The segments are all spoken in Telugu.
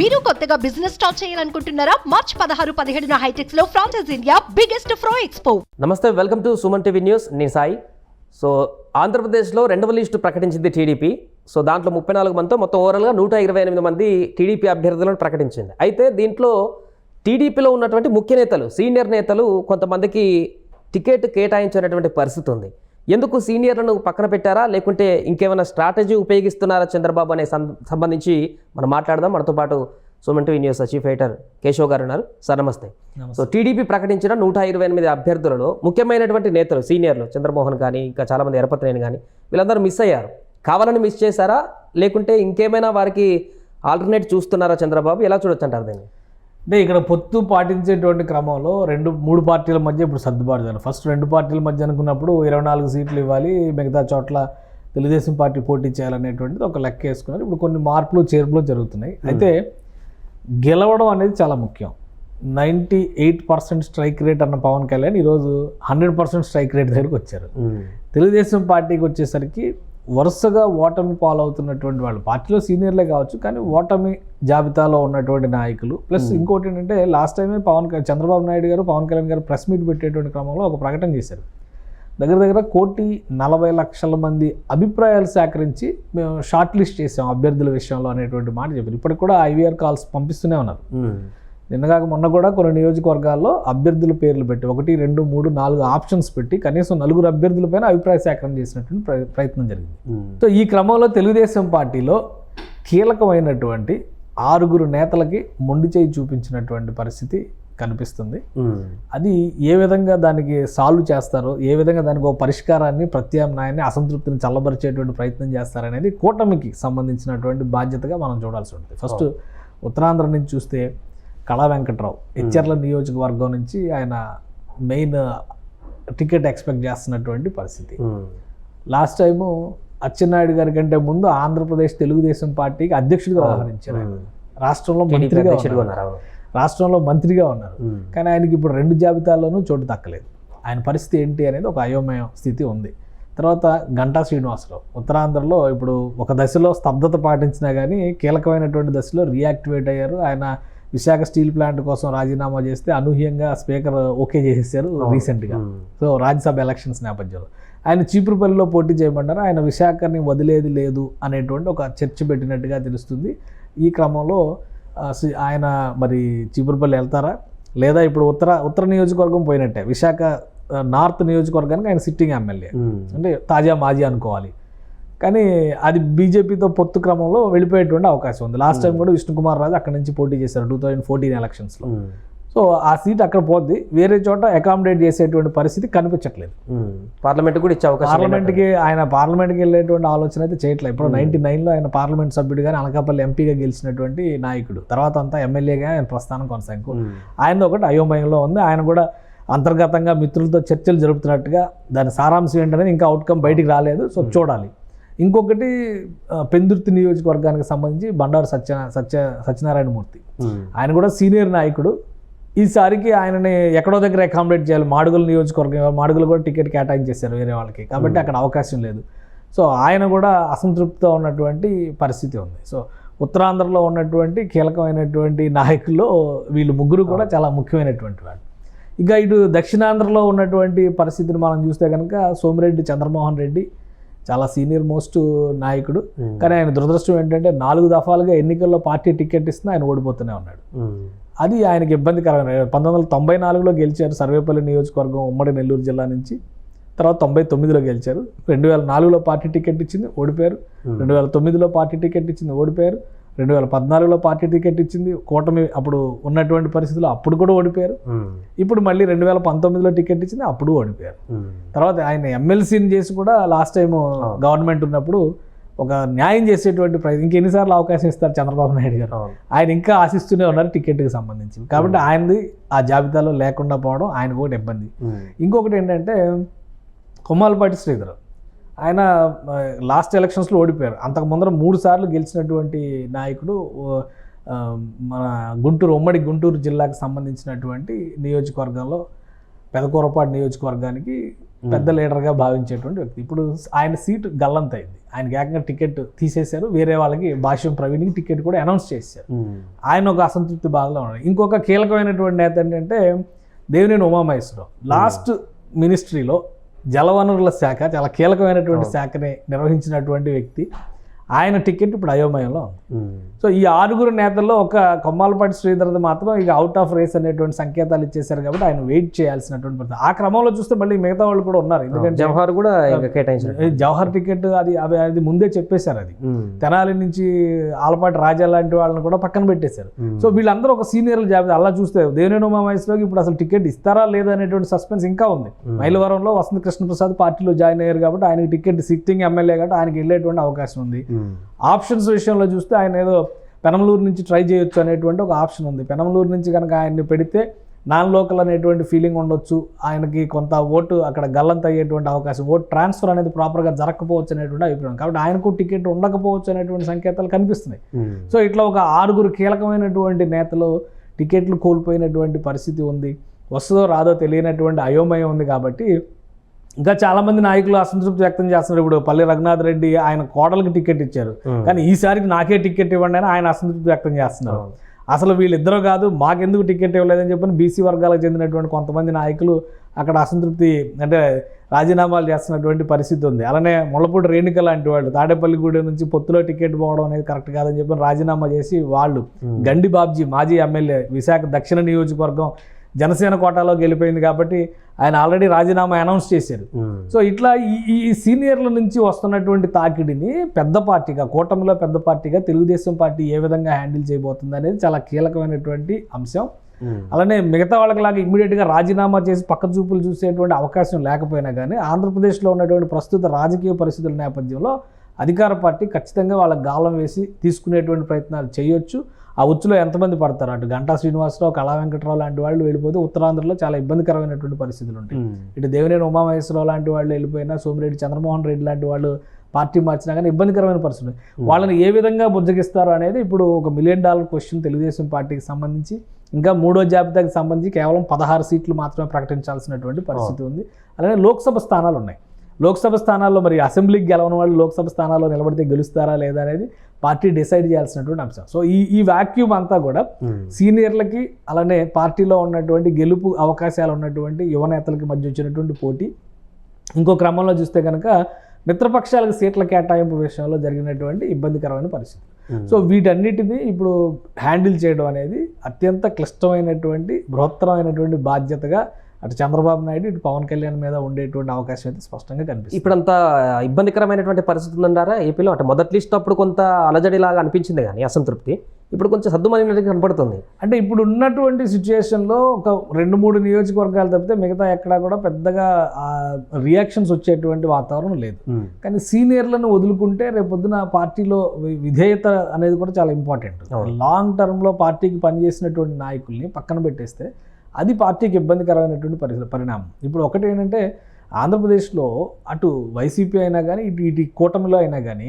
మీరు కొత్తగా బిజినెస్ స్టార్ట్ చేయాలనుకుంటున్నారా? మార్చ్ పదహారు పదిహేడున హైటెక్స్లో ఫ్రాన్సెస్ ఇండియా బిగ్గెస్ట్ ఫ్రో ఎక్స్పో నమస్తే welcome to Suman TV news. నేను సాయి. సో ఆంధ్రప్రదేశ్లో రెండవ లిస్టు ప్రకటించింది టీడీపీ. సో దాంట్లో ముప్పై నాలుగు మందితో మొత్తం ఓవరాల్గా నూట ఇరవై ఎనిమిది మంది టీడీపీ అభ్యర్థులను ప్రకటించింది. అయితే దీంట్లో టీడీపీలో ఉన్నటువంటి ముఖ్య నేతలు సీనియర్ నేతలు కొంతమందికి టికెట్ కేటాయించినటువంటి పరిస్థితి ఉంది. ఎందుకు సీనియర్లను పక్కన పెట్టారా? లేకుంటే ఇంకేమైనా స్ట్రాటజీ ఉపయోగిస్తున్నారా చంద్రబాబు అనే సంబంధించి మనం మాట్లాడదాం. మనతో పాటు Suman TV news chief editor Keshav గారు ఉన్నారు. సార్ నమస్తే. సో టీడీపీ ప్రకటించిన నూట ఇరవై ఎనిమిది అభ్యర్థులలో ముఖ్యమైనటువంటి నేతలు సీనియర్లు చంద్రమోహన్ కానీ ఇంకా చాలామంది ఎరపతినేని కానీ వీళ్ళందరూ మిస్ అయ్యారు. కావాలని మిస్ చేశారా? లేకుంటే ఇంకేమైనా వారికి ఆల్టర్నేట్ చూస్తున్నారా చంద్రబాబు? ఎలా చూడొచ్చు అంటారు దీన్ని? అంటే ఇక్కడ పొత్తు పాటించేటువంటి క్రమంలో రెండు మూడు పార్టీల మధ్య ఇప్పుడు సర్దుబాటు చేయాలి ఫస్ట్ రెండు పార్టీల మధ్య అనుకున్నప్పుడు ఇరవై నాలుగు సీట్లు ఇవ్వాలి మిగతా చోట్ల తెలుగుదేశం పార్టీ పోటీ చేయాలనేటువంటిది ఒక లెక్క వేసుకున్నారు. ఇప్పుడు కొన్ని మార్పులు చేర్పులు జరుగుతున్నాయి. అయితే గెలవడం అనేది చాలా ముఖ్యం. Ninety eight percent strike rate అన్న పవన్ కళ్యాణ్ ఈరోజు హండ్రెడ్ పర్సెంట్ స్ట్రైక్ రేట్ దగ్గరికి వచ్చారు. తెలుగుదేశం పార్టీకి వచ్చేసరికి వరుసగా ఓటమి పాలవుతున్నటువంటి వాళ్ళు. పార్టీలో సీనియర్లే కావచ్చు కానీ ఓటమి జాబితాలో ఉన్నటువంటి నాయకులు. ప్లస్ ఇంకోటి ఏంటంటే లాస్ట్ టైమే పవన్ కళ్యాణ్ చంద్రబాబు నాయుడు గారు పవన్ కళ్యాణ్ గారు ప్రెస్ మీట్ పెట్టేటువంటి క్రమంలో ఒక ప్రకటన చేశారు. దగ్గర దగ్గర కోటి నలభై లక్షల మంది అభిప్రాయాలు సేకరించి మేము షార్ట్ లిస్ట్ చేసాం అభ్యర్థుల విషయంలో అనేటువంటి మాట చెప్పారు. ఇప్పటికి కూడా ఐవీఆర్ కాల్స్ పంపిస్తూనే ఉన్నారు. నిన్నగాక మొన్న కూడా కొన్ని నియోజకవర్గాల్లో అభ్యర్థుల పేర్లు పెట్టి ఒకటి రెండు మూడు నాలుగు ఆప్షన్స్ పెట్టి కనీసం నలుగురు అభ్యర్థులపైన అభిప్రాయ సేకరణ చేసినటువంటి ప్ర- ప్రయత్నం జరిగింది. సో ఈ క్రమంలో తెలుగుదేశం పార్టీలో కీలకమైనటువంటి ఆరుగురు నేతలకి మొండి చేయి చూపించినటువంటి పరిస్థితి కనిపిస్తుంది. అది ఏ విధంగా దానికి సాల్వ్ చేస్తారో ఏ విధంగా దానికి ఒక పరిష్కారాన్ని ప్రత్యామ్నాయాన్ని అసంతృప్తిని చల్లబరిచేటువంటి ప్రయత్నం చేస్తారనేది కూటమికి సంబంధించినటువంటి బాధ్యతగా మనం చూడాల్సి ఉంటుంది. ఫస్ట్ ఉత్తరాంధ్ర నుంచి చూస్తే కళా వెంకట్రావు. హెచ్ఆర్ల నియోజకవర్గం నుంచి ఆయన మెయిన్ టికెట్ ఎక్స్పెక్ట్ చేస్తున్నటువంటి పరిస్థితి. లాస్ట్ టైము అచ్చెన్నాయుడు గారి కంటే ముందు ఆంధ్రప్రదేశ్ తెలుగుదేశం పార్టీకి అధ్యక్షుడిగా వ్యవహరించారు ఆయన. రాష్ట్రంలో మంత్రిగా. ఉన్నారు రాష్ట్రంలో మంత్రిగా ఉన్నారు. కానీ ఆయనకి ఇప్పుడు రెండు జాబితాల్లోనూ చోటు దక్కలేదు. ఆయన పరిస్థితి ఏంటి అనేది ఒక అయోమయ స్థితి ఉంది. తర్వాత గంటా శ్రీనివాసరావు ఉత్తరాంధ్రలో ఇప్పుడు ఒక దశలో స్తబ్దత పాటించినా కానీ కీలకమైనటువంటి దశలో రియాక్టివేట్ అయ్యారు. ఆయన విశాఖ స్టీల్ ప్లాంట్ కోసం రాజీనామా చేస్తే అనూహ్యంగా స్పీకర్ ఓకే చేసేసారు రీసెంట్గా. సో రాజ్యసభ ఎలక్షన్స్ నేపథ్యంలో. ఆయన చీపురుపల్లిలో పోటీ చేయమన్నారు ఆయన విశాఖని వదిలేది లేదు అనేటువంటి ఒక చర్చ పెట్టినట్టుగా తెలుస్తుంది. ఈ క్రమంలో ఆయన మరి చీపురుపల్లి వెళ్తారా? లేదా ఇప్పుడు ఉత్తర ఉత్తర నియోజకవర్గం పోయినట్టే. విశాఖ నార్త్ నియోజకవర్గానికి ఆయన సిట్టింగ్ ఎమ్మెల్యే. అంటే తాజా మాజీ అనుకోవాలి. కానీ అది బీజేపీతో పొత్తు క్రమంలో వెళ్ళిపోయేటువంటి అవకాశం ఉంది. లాస్ట్ టైం కూడా విష్ణుకుమార్ రాజు అక్కడ నుంచి పోటీ చేశారు టూ థౌజండ్ ఫోర్టీన్ ఎలక్షన్స్లో సో ఆ సీట్ అక్కడ పోద్ది. వేరే చోట అకామిడేట్ చేసేటువంటి పరిస్థితి కనిపించట్లేదు. పార్లమెంట్ కూడా ఇచ్చే అవకాశం పార్లమెంట్కి ఆయన పార్లమెంట్కి వెళ్ళేటువంటి ఆలోచన అయితే చేయట్లేదు. ఇప్పుడు నైన్టీ నైన్లో ఆయన పార్లమెంట్ సభ్యుడిగా అనకాపల్లి ఎంపీగా గెలిచినటువంటి నాయకుడు. తర్వాత అంతా ఎమ్మెల్యేగా ఆయన ప్రస్థానం కొనసాగు ఆయన ఒకటి అయోమయంలో ఉంది. ఆయన కూడా అంతర్గతంగా మిత్రులతో చర్చలు జరుపుతున్నట్టుగా దాని సారాంశం ఏంటనేది ఇంకా అవుట్కమ్ బయటికి రాలేదు. సో చూడాలి. ఇంకొకటి పెందుర్తి నియోజకవర్గానికి సంబంధించి బండారు సత్య సత్య సత్యనారాయణమూర్తి. ఆయన కూడా సీనియర్ నాయకుడు. ఈసారికి ఆయనని ఎక్కడో దగ్గర అకామిడేట్ చేయాలి. మాడుగుల నియోజకవర్గం మాడుగులు కూడా టికెట్ కేటాయించేశారు వేరే వాళ్ళకి. కాబట్టి అక్కడ అవకాశం లేదు. సో ఆయన కూడా అసంతృప్తితో ఉన్నటువంటి పరిస్థితి ఉంది. సో ఉత్తరాంధ్రలో ఉన్నటువంటి కీలకమైనటువంటి నాయకుల్లో వీళ్ళు ముగ్గురు కూడా చాలా ముఖ్యమైనటువంటి వాళ్ళు. ఇక ఇటు దక్షిణాంధ్రలో ఉన్నటువంటి పరిస్థితిని మనం చూస్తే కనుక సోమిరెడ్డి చంద్రమోహన్ రెడ్డి చాలా సీనియర్ మోస్ట్ నాయకుడు. కానీ ఆయన దురదృష్టం ఏంటంటే నాలుగు దఫాలుగా ఎన్నికల్లో పార్టీ టికెట్ ఇస్తున్నా ఆయన ఓడిపోతూనే ఉన్నాడు. అది ఆయనకి ఇబ్బందికరమైన పంతొమ్మిది వందల తొంభై నాలుగులో గెలిచారు సర్వేపల్లి నియోజకవర్గం ఉమ్మడి నెల్లూరు జిల్లా నుంచి. తర్వాత తొంభై తొమ్మిదిలో గెలిచారు. రెండు వేల నాలుగులో పార్టీ టికెట్ ఇచ్చింది ఓడిపోయారు. రెండు వేల తొమ్మిదిలో పార్టీ టికెట్ ఇచ్చింది ఓడిపోయారు. రెండు వేల పద్నాలుగులో పార్టీ టికెట్ ఇచ్చింది. కూటమి అప్పుడు ఉన్నటువంటి పరిస్థితుల్లో అప్పుడు కూడా ఓడిపోయారు. ఇప్పుడు మళ్ళీ రెండు వేల పంతొమ్మిదిలో టికెట్ ఇచ్చింది అప్పుడు ఓడిపోయారు. తర్వాత ఆయన ఎమ్మెల్సీని చేసి కూడా లాస్ట్ టైం గవర్నమెంట్ ఉన్నప్పుడు ఒక న్యాయం చేసేటువంటి ప్రయత్నం ఇంకెన్నిసార్లు అవకాశం ఇస్తారు చంద్రబాబు నాయుడు గారు. ఆయన ఇంకా ఆశిస్తూనే ఉన్నారు టికెట్కి సంబంధించి. కాబట్టి ఆయనది ఆ జాబితాలో లేకుండా పోవడం ఆయనకు ఒకటి ఇబ్బంది. ఇంకొకటి ఏంటంటే కొమ్మాలపాటి శ్రీధర్. ఆయన లాస్ట్ ఎలక్షన్స్లో ఓడిపోయారు. అంతకు ముందర మూడు సార్లు గెలిచినటువంటి నాయకుడు మన గుంటూరు ఉమ్మడి గుంటూరు జిల్లాకు సంబంధించినటువంటి నియోజకవర్గంలో పెదకూరపాడు నియోజకవర్గానికి పెద్ద లీడర్గా భావించేటువంటి వ్యక్తి. ఇప్పుడు ఆయన సీట్ గల్లంత అయింది. ఆయనకి ఏకంగా టికెట్ తీసేశారు. వేరే వాళ్ళకి భాష్యం ప్రవీణ్కి టికెట్ కూడా అనౌన్స్ చేశారు ఆయన ఒక అసంతృప్తి బాధలో ఉన్నాడు. ఇంకొక కీలకమైనటువంటి నేత ఏంటంటే దేవినేని ఉమామహేశ్వరరావు. లాస్ట్ మినిస్ట్రీలో జలవనరుల శాఖ చాలా కీలకమైనటువంటి శాఖని నిర్వహించినటువంటి వ్యక్తి. ఆయన టికెట్ ఇప్పుడు అయోమయంలో ఉంది. సో ఈ ఆరుగురు నేతల్లో ఒక కొమ్మాలపాటి శ్రీధర్ది మాత్రం ఇక అవుట్ ఆఫ్ రేస్ అనేటువంటి సంకేతాలు ఇచ్చేశారు కాబట్టి ఆయన వెయిట్ చేయాల్సినటువంటి పరిస్థితి. ఆ క్రమంలో చూస్తే మళ్ళీ మిగతా వాళ్ళు కూడా ఉన్నారు. ఎందుకంటే జవహర్ కూడా కేటాయించారు. జవహర్ టికెట్ అది అవి అది ముందే చెప్పేశారు అది. తెనాలి నుంచి ఆలపాటి రాజా లాంటి వాళ్ళని కూడా పక్కన పెట్టేశారు. సో వీళ్ళందరూ ఒక సీనియర్ల జాబితా. అలా చూస్తే దేవినేని ఉమామహేశ్వరరావుకి ఇప్పుడు అసలు టికెట్ ఇస్తారా లేదా అనేటువంటి సస్పెన్స్ ఇంకా ఉంది. మైలవరంలో వసంత కృష్ణప్రసాద్ పార్టీలో జాయిన్ అయ్యారు కాబట్టి ఆయనకి టికెట్ సిట్టింగ్ ఎమ్మెల్యే కాబట్టి ఆయనకి వెళ్ళేటువంటి అవకాశం ఉంది. ఆప్షన్స్ విషయంలో చూస్తే ఆయన ఏదో పెనమలూరు నుంచి ట్రై చేయొచ్చు అనేటువంటి ఒక ఆప్షన్ ఉంది. పెనమలూరు నుంచి కనుక ఆయన్ని పెడితే నాన్ లోకల్ అనేటువంటి ఫీలింగ్ ఉండొచ్చు. ఆయనకి కొంత ఓటు అక్కడ గల్లంత అయ్యేటువంటి అవకాశం ఓటు ట్రాన్స్ఫర్ అనేది ప్రాపర్గా జరగకపోవచ్చు అనేటువంటి అభిప్రాయం. కాబట్టి ఆయనకు టికెట్ ఉండకపోవచ్చు అనేటువంటి సంకేతాలు కనిపిస్తున్నాయి. సో ఇట్లా ఒక ఆరుగురు కీలకమైనటువంటి నేతలు టికెట్లు కోల్పోయినటువంటి పరిస్థితి ఉంది. వస్తుందో రాదో తెలియనటువంటి అయోమయం ఉంది కాబట్టి ఇంకా చాలా మంది నాయకులు అసంతృప్తి వ్యక్తం చేస్తున్నారు. ఇప్పుడు పల్లి రఘునాథ్ రెడ్డి ఆయన కోడలకు టికెట్ ఇచ్చారు. కానీ ఈసారికి నాకే టికెట్ ఇవ్వండి అని ఆయన అసంతృప్తి వ్యక్తం చేస్తున్నారు. అసలు వీళ్ళిద్దరూ కాదు మాకెందుకు టికెట్ ఇవ్వలేదని చెప్పని బీసీ వర్గాలకు చెందినటువంటి కొంతమంది నాయకులు అక్కడ అసంతృప్తి అంటే రాజీనామాలు చేస్తున్నటువంటి పరిస్థితి ఉంది. అలానే ముళ్ళపూడి రేణుక లాంటి వాళ్ళు తాడేపల్లిగూడెం నుంచి పొత్తులో టికెట్ పోవడం అనేది కరెక్ట్ కాదని చెప్పి రాజీనామా చేసి వాళ్ళు. గండి బాబ్జీ మాజీ ఎమ్మెల్యే విశాఖ దక్షిణ నియోజకవర్గం జనసేన కోటాలో గెలిపోయింది కాబట్టి ఆయన ఆల్రెడీ రాజీనామా అనౌన్స్ చేశారు. సో ఇట్లా ఈ ఈ సీనియర్ల నుంచి వస్తున్నటువంటి తాకిడిని పెద్ద పార్టీగా కూటమిలో పెద్ద పార్టీగా తెలుగుదేశం పార్టీ ఏ విధంగా హ్యాండిల్ చేయబోతుంది అనేది చాలా కీలకమైనటువంటి అంశం. అలానే మిగతా వాళ్ళకిలాగా ఇమ్మీడియట్గా రాజీనామా చేసి పక్క చూపులు చూసేటువంటి అవకాశం లేకపోయినా కానీ ఆంధ్రప్రదేశ్లో ఉన్నటువంటి ప్రస్తుత రాజకీయ పరిస్థితుల నేపథ్యంలో అధికార పార్టీ ఖచ్చితంగా వాళ్ళకి గాలం వేసి తీసుకునేటువంటి ప్రయత్నాలు చేయొచ్చు. ఆ ఉచ్చులో ఎంతమంది పడతారు? అటు గంటా శ్రీనివాసరావు కళా వెంకటరావు లాంటి వాళ్ళు వెళ్ళిపోతే ఉత్తరాంధ్రలో చాలా ఇబ్బందికరమైనటువంటి పరిస్థితులు ఉంటాయి ఇటు దేవినేని ఉమామహేశ్వరరావు లాంటి వాళ్ళు వెళ్ళిపోయినా సోమిరెడ్డి చంద్రమోహన్ రెడ్డి లాంటి వాళ్ళు పార్టీ మార్చినా కానీ ఇబ్బందికరమైన పరిస్థితులు. వాళ్ళని ఏ విధంగా బుజ్జగిస్తారు అనేది ఇప్పుడు ఒక మిలియన్ డాలర్ క్వశ్చన్ తెలుగుదేశం పార్టీకి సంబంధించి ఇంకా మూడో జాబితాకి సంబంధించి కేవలం పదహారు సీట్లు మాత్రమే ప్రకటించాల్సినటువంటి పరిస్థితి ఉంది. అలానే లోక్సభ స్థానాలు ఉన్నాయి లోక్సభ స్థానాల్లో మరి అసెంబ్లీకి గెలవని వాళ్ళు లోక్సభ స్థానాల్లో నిలబడితే గెలుస్తారా లేదా అనేది పార్టీ డిసైడ్ చేయాల్సినటువంటి అంశం. సో ఈ ఈ వాక్యూమ్ అంతా కూడా సీనియర్లకి అలానే పార్టీలో ఉన్నటువంటి గెలుపు అవకాశాలు ఉన్నటువంటి యువ నేతలకి మధ్య వచ్చినటువంటి పోటీ. ఇంకో క్రమంలో చూస్తే కనుక మిత్రపక్షాలకు సీట్ల కేటాయింపు విషయంలో జరిగినటువంటి ఇబ్బందికరమైన పరిస్థితి. సో వీటన్నిటిని ఇప్పుడు హ్యాండిల్ చేయడం అనేది అత్యంత క్లిష్టమైనటువంటి బృహత్తరమైనటువంటి బాధ్యతగా అటు చంద్రబాబు నాయుడు ఇటు పవన్ కళ్యాణ్ మీద ఉండేటువంటి అవకాశం అయితే స్పష్టంగా కనిపిస్తుంది. ఇప్పుడంతా ఇబ్బందికరమైనటువంటి పరిస్థితి ఉందంటారా ఏపీలో? అంటే మొదటి లిస్ట్ అప్పుడు కొంత అలజడిలాగా అనిపించింది కానీ అసంతృప్తి. ఇప్పుడు కొంచెం సర్దుమనినట్టుగా కనపడుతుంది. అంటే ఇప్పుడు ఉన్నటువంటి సిచ్యుయేషన్లో ఒక రెండు మూడు నియోజకవర్గాలు తప్పితే మిగతా ఎక్కడా కూడా పెద్దగా రియాక్షన్స్ వచ్చేటువంటి వాతావరణం లేదు. కానీ సీనియర్లను వదులుకుంటే రేపొద్దున పార్టీలో విధేయత అనేది కూడా చాలా ఇంపార్టెంట్. లాంగ్ టర్మ్లో పార్టీకి పనిచేసినటువంటి నాయకుల్ని పక్కన పెట్టేస్తే అది పార్టీకి ఇబ్బందికరమైనటువంటి పరిస్థితి పరిణామం. ఇప్పుడు ఒకటి ఏంటంటే ఆంధ్రప్రదేశ్లో అటు వైసీపీ అయినా కానీ ఇటు ఇటు కూటమిలో అయినా కానీ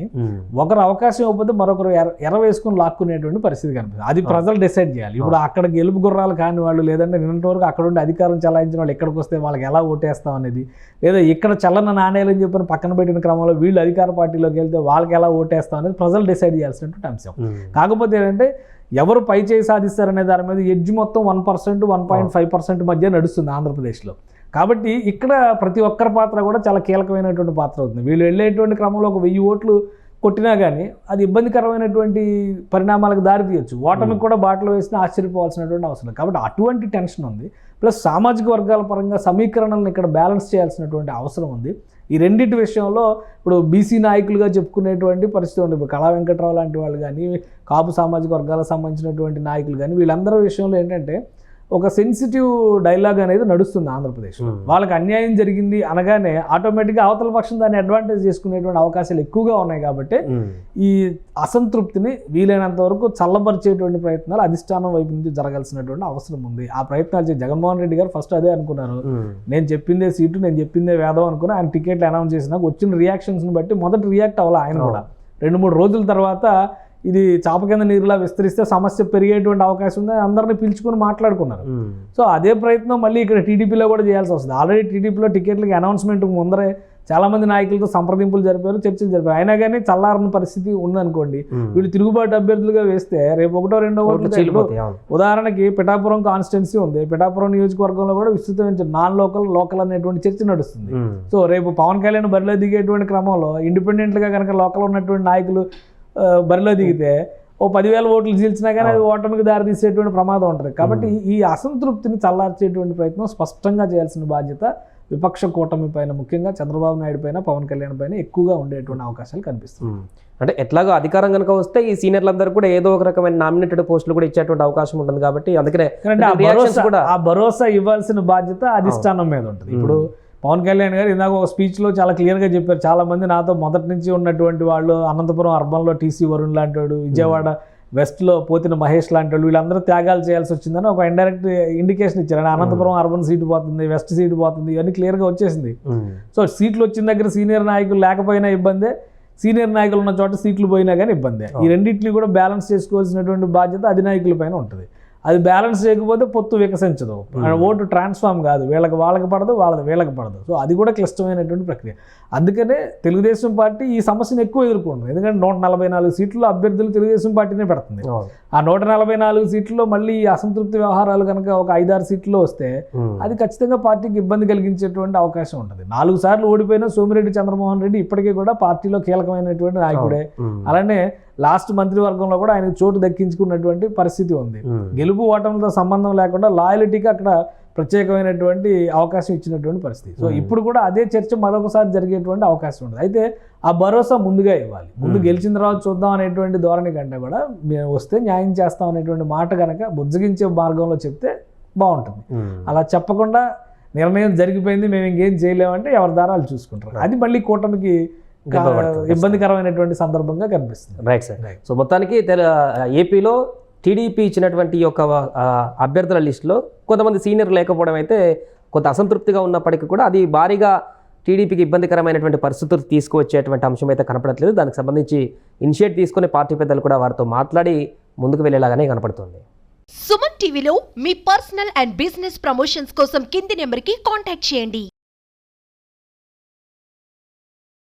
ఒకరు అవకాశం ఇవ్వకపోతే మరొకరు ఎర వేసుకొని లాక్కునేటువంటి పరిస్థితి కనిపిస్తుంది. అది ప్రజలు డిసైడ్ చేయాలి. ఇప్పుడు అక్కడ గెలుపు గుర్రాలు కాని వాళ్ళు లేదంటే నిన్నటి వరకు అక్కడ ఉండి అధికారం చలాయించిన వాళ్ళు ఇక్కడికి వస్తే వాళ్ళకి ఎలా ఓటేస్తాం అనేది లేదా ఇక్కడ చల్లన నాణ్యాలు అని చెప్పిన పక్కన పెట్టిన క్రమంలో వీళ్ళు అధికార పార్టీలోకి వెళ్తే వాళ్ళకి ఎలా ఓటేస్తాం అనేది ప్రజలు డిసైడ్ చేయాల్సినటువంటి అంశం. కాకపోతే ఏంటంటే ఎవరు పై చేయి సాధిస్తారనే దాని మీద ఎడ్జ్ మొత్తం one percent one point five percent మధ్య నడుస్తుంది ఆంధ్రప్రదేశ్లో. కాబట్టి ఇక్కడ ప్రతి ఒక్కరి పాత్ర కూడా చాలా కీలకమైనటువంటి పాత్ర అవుతుంది. వీళ్ళు వెళ్ళేటువంటి క్రమంలో ఒక వెయ్యి ఓట్లు కొట్టినా కానీ అది ఇబ్బందికరమైనటువంటి పరిణామాలకు దారి తీయొచ్చు. ఓటమికి కూడా బాటలు వేసినా ఆశ్చర్యపోవాల్సినటువంటి అవసరం. కాబట్టి అటువంటి టెన్షన్ ఉంది. ప్లస్ సామాజిక వర్గాల పరంగా సమీకరణలను ఇక్కడ బ్యాలెన్స్ చేయాల్సినటువంటి అవసరం ఉంది. ఈ రెండింటి విషయంలో ఇప్పుడు బీసీ నాయకులుగా చెప్పుకునేటువంటి పరిస్థితి ఉంది ఇప్పుడు కళా వెంకట్రావు లాంటి వాళ్ళు కానీ కాపు సామాజిక వర్గాలకు సంబంధించినటువంటి నాయకులు కానీ వీళ్ళందరి విషయంలో ఏంటంటే ఒక సెన్సిటివ్ డైలాగ్ అనేది నడుస్తుంది ఆంధ్రప్రదేశ్ వాళ్ళకి అన్యాయం జరిగింది అనగానే ఆటోమేటిక్గా అవతల పక్షం దాన్ని అడ్వాంటేజ్ చేసుకునేటువంటి అవకాశాలు ఎక్కువగా ఉన్నాయి కాబట్టి ఈ అసంతృప్తిని వీలైనంత వరకు చల్లబరిచేటువంటి ప్రయత్నాలు అధిష్టానం వైపు నుంచి జరగాల్సినటువంటి అవసరం ఉంది. ఆ ప్రయత్నాలు చేసి జగన్మోహన్ రెడ్డి గారు ఫస్ట్ అదే అనుకున్నారు. నేను చెప్పిందే సీటు నేను చెప్పిందే వేదం అనుకుని ఆయన టికెట్లు అనౌన్స్ చేసినాక వచ్చిన రియాక్షన్స్ని బట్టి మొదట రియాక్ట్ అవ్వాలి ఆయన కూడా. రెండు మూడు రోజుల తర్వాత ఇది చాప కింద నీరులా విస్తరిస్తే సమస్య పెరిగేటువంటి అవకాశం ఉంది అందరిని పిలుచుకొని మాట్లాడుకున్నారు. సో అదే ప్రయత్నం మళ్ళీ ఇక్కడ టీడీపీలో కూడా చేయాల్సి వస్తుంది. ఆల్రెడీ టీడీపీలో టికెట్లకి అనౌన్స్మెంట్ ముందరే చాలా మంది నాయకులతో సంప్రదింపులు జరిపారు చర్చలు జరిపారు. అయినా కానీ చల్లారని పరిస్థితి ఉందనుకోండి. వీళ్ళు తిరుగుబాటు అభ్యర్థులుగా వేస్తే రేపు ఒకటో రెండో ఓట్లు ఉదాహరణకి పిఠాపురం కాన్స్టిట్యున్సీ ఉంది. పిఠాపురం నియోజకవర్గంలో కూడా విస్తృతమైన నాన్ లోకల్ లోకల్ అనేటువంటి చర్చ నడుస్తుంది. సో రేపు పవన్ కళ్యాణ్ బరిలో దిగేటువంటి క్రమంలో ఇండిపెండెంట్గా కనుక లోకల్ ఉన్నటువంటి నాయకులు బరిలో దిగితే ఓ పదివేల ఓట్లు చీల్చినా కానీ అది ఓటమికి దారి తీసేటువంటి ప్రమాదం ఉంటుంది. కాబట్టి ఈ అసంతృప్తిని చల్లార్చేటువంటి ప్రయత్నం స్పష్టంగా చేయాల్సిన బాధ్యత విపక్ష కూటమి పైన ముఖ్యంగా చంద్రబాబు నాయుడు పైన పవన్ కళ్యాణ్ పైన ఎక్కువగా ఉండేటువంటి అవకాశాలు కనిపిస్తుంది. అంటే ఎట్లాగో అధికారం కనుక వస్తే ఈ సీనియర్లందరూ కూడా ఏదో ఒక రకమైన నామినేటెడ్ పోస్టులు కూడా ఇచ్చేటువంటి అవకాశం ఉంటుంది కాబట్టి అందుకనే ఆ భరోసా ఇవ్వాల్సిన బాధ్యత అధిష్టానం మీద ఉంటుంది. ఇప్పుడు పవన్ కళ్యాణ్ గారు ఇందాక ఒక speech లో చాలా clear గా చెప్పారు. చాలా మంది నాతో మొదటి నుంచి ఉన్నటువంటి వాళ్ళు అనంతపురం అర్బన్లో టీసీ వరుణ్ లాంటి వాడు విజయవాడ వెస్ట్లో పోతిన మహేష్ లాంటి వాళ్ళు వీళ్ళందరూ త్యాగాలు చేయాల్సి వచ్చిందని ఒక ఇండైరెక్ట్ ఇండికేషన్ ఇచ్చారు. అంటే అనంతపురం అర్బన్ సీటు పోతుంది వెస్ట్ సీటు పోతుంది ఇవన్నీ క్లియర్గా వచ్చేసింది. సో సీట్లు వచ్చిన దగ్గర సీనియర్ నాయకులు లేకపోయినా ఇబ్బందే. సీనియర్ నాయకులు ఉన్న చోట సీట్లు పోయినా కానీ ఇబ్బందే. ఈ రెండింటిని కూడా బ్యాలెన్స్ చేసుకోవాల్సినటువంటి బాధ్యత అధినాయకుల పైన ఉంటుంది. అది బ్యాలెన్స్ చేయకపోతే పొత్తు వికసించదు. ఓటు ట్రాన్స్ఫార్మ్ కాదు. వీళ్ళకి వాళ్ళకి పడదు వాళ్ళది వీళ్ళకి పడదు. సో అది కూడా క్లిష్టమైనటువంటి ప్రక్రియ. అందుకనే తెలుగుదేశం పార్టీ ఈ సమస్యను ఎక్కువ ఎదుర్కొంటుంది. ఎందుకంటే నూట నలభై నాలుగు సీట్లు అభ్యర్థులు తెలుగుదేశం పార్టీనే పెడుతుంది. ఆ నూట నలభై నాలుగు సీట్లలో మళ్ళీ అసంతృప్తి వ్యవహారాలు కనుక ఒక ఐదారు సీట్లు వస్తే. అది ఖచ్చితంగా పార్టీకి ఇబ్బంది కలిగించేటువంటి అవకాశం ఉంటుంది. నాలుగు సార్లు ఓడిపోయిన సోమిరెడ్డి చంద్రమోహన్ రెడ్డి ఇప్పటికీ కూడా పార్టీలో కీలకమైనటువంటి నాయకుడే. అలానే లాస్ట్ మంత్రివర్గంలో కూడా ఆయనకు చోటు దక్కించుకున్నటువంటి పరిస్థితి ఉంది. ఉమ్. గెలుపు ఓటమితో సంబంధం లేకుండా లాయలిటీకి అక్కడ ప్రత్యేకమైనటువంటి అవకాశం ఇచ్చినటువంటి పరిస్థితి. సో ఇప్పుడు కూడా అదే చర్చ మరొకసారి జరిగేటువంటి అవకాశం ఉంటుంది అయితే ఆ భరోసా ముందుగా ఇవ్వాలి. ముందు గెలిచిన తర్వాత చూద్దాం అనేటువంటి ధోరణి కంటే కూడా మేము వస్తే న్యాయం చేస్తాం అనేటువంటి మాట కనుక బుజ్జగించే మార్గంలో చెప్తే బాగుంటుంది. అలా చెప్పకుండా నిర్ణయం జరిగిపోయింది మేము ఇంకేం చేయలేమంటే ఎవరి దారాలు చూసుకుంటారు. అది మళ్ళీ కూటమికి. ఇబ్బందికరమైనటువంటి సందర్భంగా కనిపిస్తుంది. రైట్ సార్ సో మొత్తానికి ఏపీలో టీడీపీ ఇచ్చినటువంటి యొక్క అభ్యర్థుల లిస్టులో కొంతమంది సీనియర్ లేకపోవడం అయితే కొంత అసంతృప్తిగా ఉన్నప్పటికీ కూడా అది భారీగా టీడీపీకి ఇబ్బందికరమైనటువంటి పరిస్థితులు తీసుకువచ్చేటువంటి అంశం అయితే కనపడట్లేదు. దానికి సంబంధించి ఇనిషియేట్ తీసుకుని పార్టీ పెద్దలు కూడా వారితో మాట్లాడి ముందుకు వెళ్ళేలాగానే కనపడుతుంది. సుమన్ టీవీలో మీ పర్సనల్ అండ్ బిజినెస్ ప్రమోషన్స్ కోసం కింది నెంబర్కి కాంటాక్ట్ చేయండి.